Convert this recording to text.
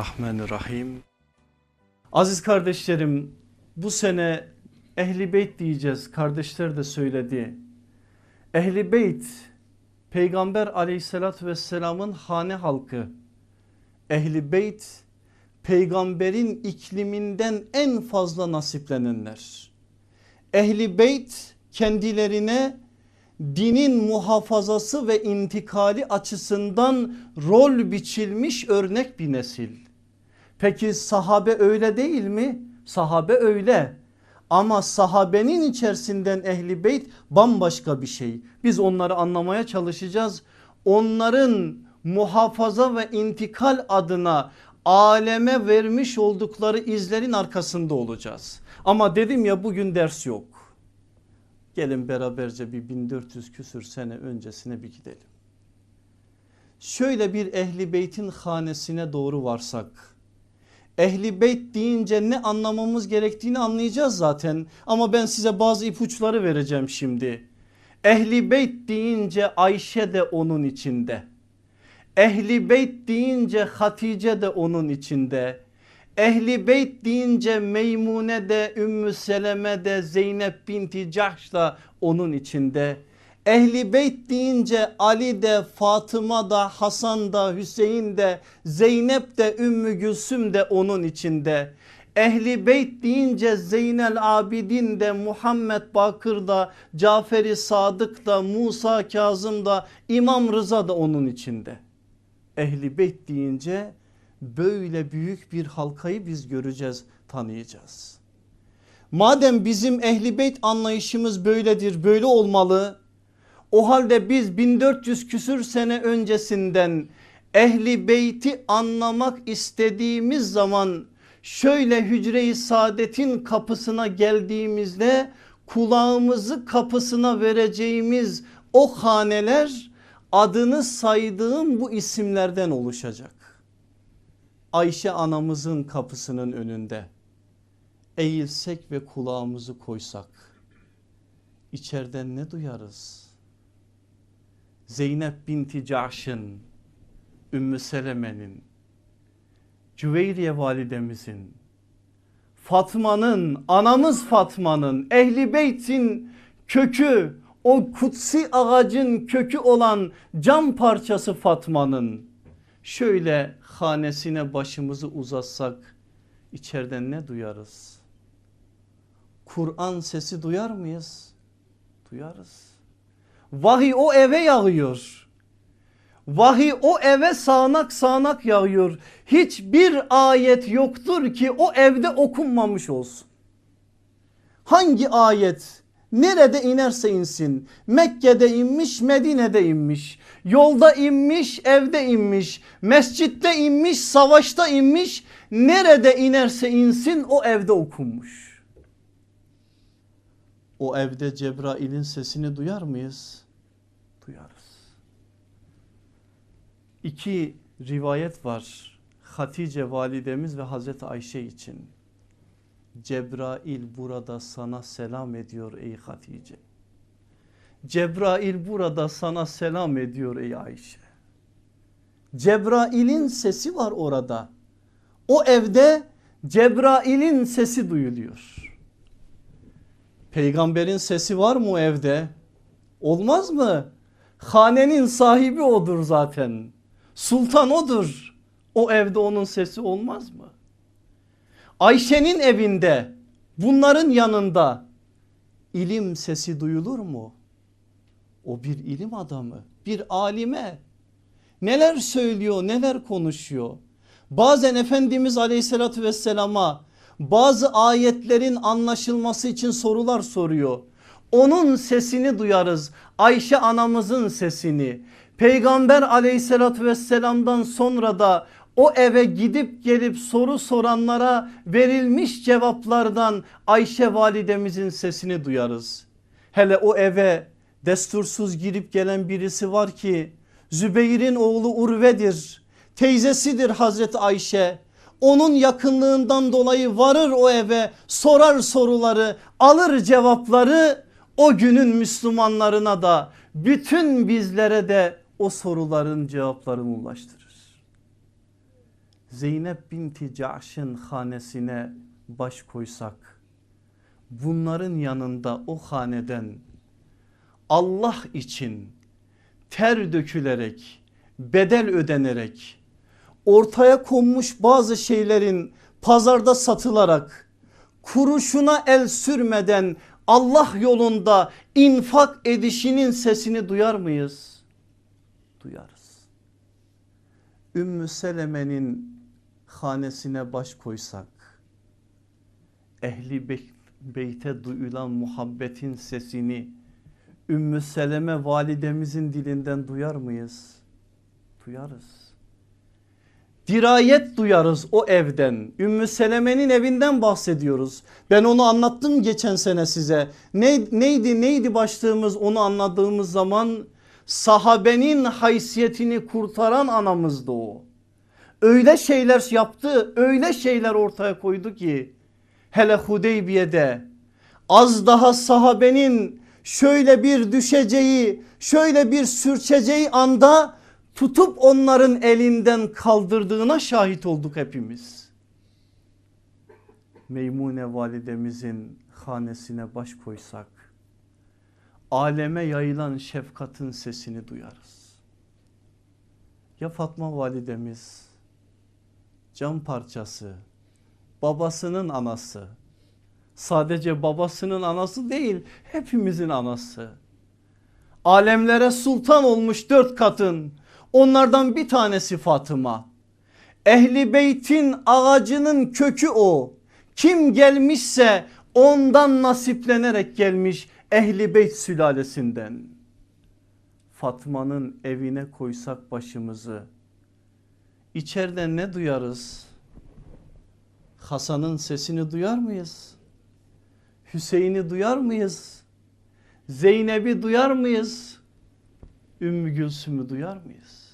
Bismillahirrahmanirrahim. Aziz kardeşlerim bu sene Ehli Beyt diyeceğiz kardeşler de söyledi. Ehli Beyt peygamber aleyhissalatü vesselamın hane halkı. Ehli Beyt peygamberin ikliminden en fazla nasiplenenler. Ehli Beyt kendilerine dinin muhafazası ve intikali açısından rol biçilmiş örnek bir nesil. Peki sahabe öyle değil mi? Sahabe öyle. Ama sahabenin içerisinden ehli beyt bambaşka bir şey. Biz onları anlamaya çalışacağız. Onların muhafaza ve intikal adına aleme vermiş oldukları izlerin arkasında olacağız. Ama dedim ya bugün ders yok. Gelin beraberce bir 1400 küsür sene öncesine bir gidelim. Şöyle bir ehli beytin hanesine doğru varsak. Ehli beyt deyince ne anlamamız gerektiğini anlayacağız zaten. Ama ben size bazı ipuçları vereceğim şimdi. Ehli beyt deyince Ayşe de onun içinde. Ehli beyt deyince Hatice de onun içinde. Ehli beyt deyince Meymune de Ümmü Seleme de Zeynep binti Cahş da onun içinde. Ehli beyt deyince Ali de Fatıma da Hasan da Hüseyin de Zeynep de Ümmü Gülsüm de onun içinde. Ehli beyt deyince Zeynel Abidin de Muhammed Bakır da Caferi Sadık da Musa Kazım da İmam Rıza da onun içinde. Ehli beyt deyince böyle büyük bir halkayı biz göreceğiz tanıyacağız. Madem bizim ehli beyt anlayışımız böyledir böyle olmalı. O halde biz 1400 küsür sene öncesinden ehli beyti anlamak istediğimiz zaman şöyle hücre-i saadetin kapısına geldiğimizde kulağımızı kapısına vereceğimiz o haneler adını saydığım bu isimlerden oluşacak. Ayşe anamızın kapısının önünde eğilsek ve kulağımızı koysak içeriden ne duyarız? Zeynep binti Cahş'ın, Ümmü Seleme'nin, Cüveyriye validemizin, Fatma'nın, anamız Fatma'nın, Ehli Beyt'in kökü, o kutsi ağacın kökü olan cam parçası Fatma'nın şöyle hanesine başımızı uzatsak içeriden ne duyarız? Kur'an sesi duyar mıyız? Duyarız. Vahiy o eve yağıyor. Vahiy o eve sağanak sağanak yağıyor. Hiçbir ayet yoktur ki o evde okunmamış olsun. Hangi ayet nerede inerse insin Mekke'de inmiş Medine'de inmiş yolda inmiş evde inmiş mescitte inmiş savaşta inmiş nerede inerse insin o evde okunmuş. O evde Cebrail'in sesini duyar mıyız? Duyarız. İki rivayet var Hatice validemiz ve Hazreti Ayşe için. Cebrail burada sana selam ediyor ey Hatice. Cebrail burada sana selam ediyor ey Ayşe. Cebrail'in sesi var orada. O evde Cebrail'in sesi duyuluyor. Peygamberin sesi var mı evde? Olmaz mı? Hanenin sahibi odur zaten. Sultan odur. O evde onun sesi olmaz mı? Ayşe'nin evinde bunların yanında ilim sesi duyulur mu? O bir ilim adamı, bir alime. Neler söylüyor, neler konuşuyor? Bazen Efendimiz aleyhissalatü vesselama bazı ayetlerin anlaşılması için sorular soruyor. Onun sesini duyarız. Ayşe anamızın sesini. Peygamber aleyhissalatü vesselamdan sonra da o eve gidip gelip soru soranlara verilmiş cevaplardan Ayşe validemizin sesini duyarız. Hele o eve destursuz girip gelen birisi var ki Zübeyir'in oğlu Urve'dir. Teyzesidir Hazreti Ayşe. Onun yakınlığından dolayı varır o eve sorar soruları alır cevapları o günün Müslümanlarına da bütün bizlere de o soruların cevaplarını ulaştırır. Zeynep binti Caş'ın hanesine baş koysak bunların yanında o haneden Allah için ter dökülerek bedel ödenerek ortaya konmuş bazı şeylerin pazarda satılarak kuruşuna el sürmeden Allah yolunda infak edişinin sesini duyar mıyız? Duyarız. Ümmü Seleme'nin hanesine baş koysak ehli bey- beyte duyulan muhabbetin sesini Ümmü Seleme validemizin dilinden duyar mıyız? Duyarız. Dirayet duyarız o evden. Ümmü Seleme'nin evinden bahsediyoruz. Ben onu anlattım geçen sene size. Ne, neydi neydi başlığımız onu anladığımız zaman sahabenin haysiyetini kurtaran anamızdı o. Öyle şeyler yaptı öyle şeyler ortaya koydu ki hele Hudeybiye'de az daha sahabenin şöyle bir düşeceği şöyle bir sürçeceği anda tutup onların elinden kaldırdığına şahit olduk hepimiz. Meymune validemizin hanesine baş koysak aleme yayılan şefkatin sesini duyarız. Ya Fatma validemiz cam parçası babasının anası sadece babasının anası değil hepimizin anası. Alemlere sultan olmuş dört kadın onlardan bir tanesi Fatıma. Ehli beytin ağacının kökü o. Kim gelmişse ondan nasiplenerek gelmiş ehli beyt sülalesinden. Fatma'nın evine koysak başımızı içeride ne duyarız? Hasan'ın sesini duyar mıyız? Hüseyin'i duyar mıyız? Zeynep'i duyar mıyız? Ümmü Gülsüm'ü duyar mıyız?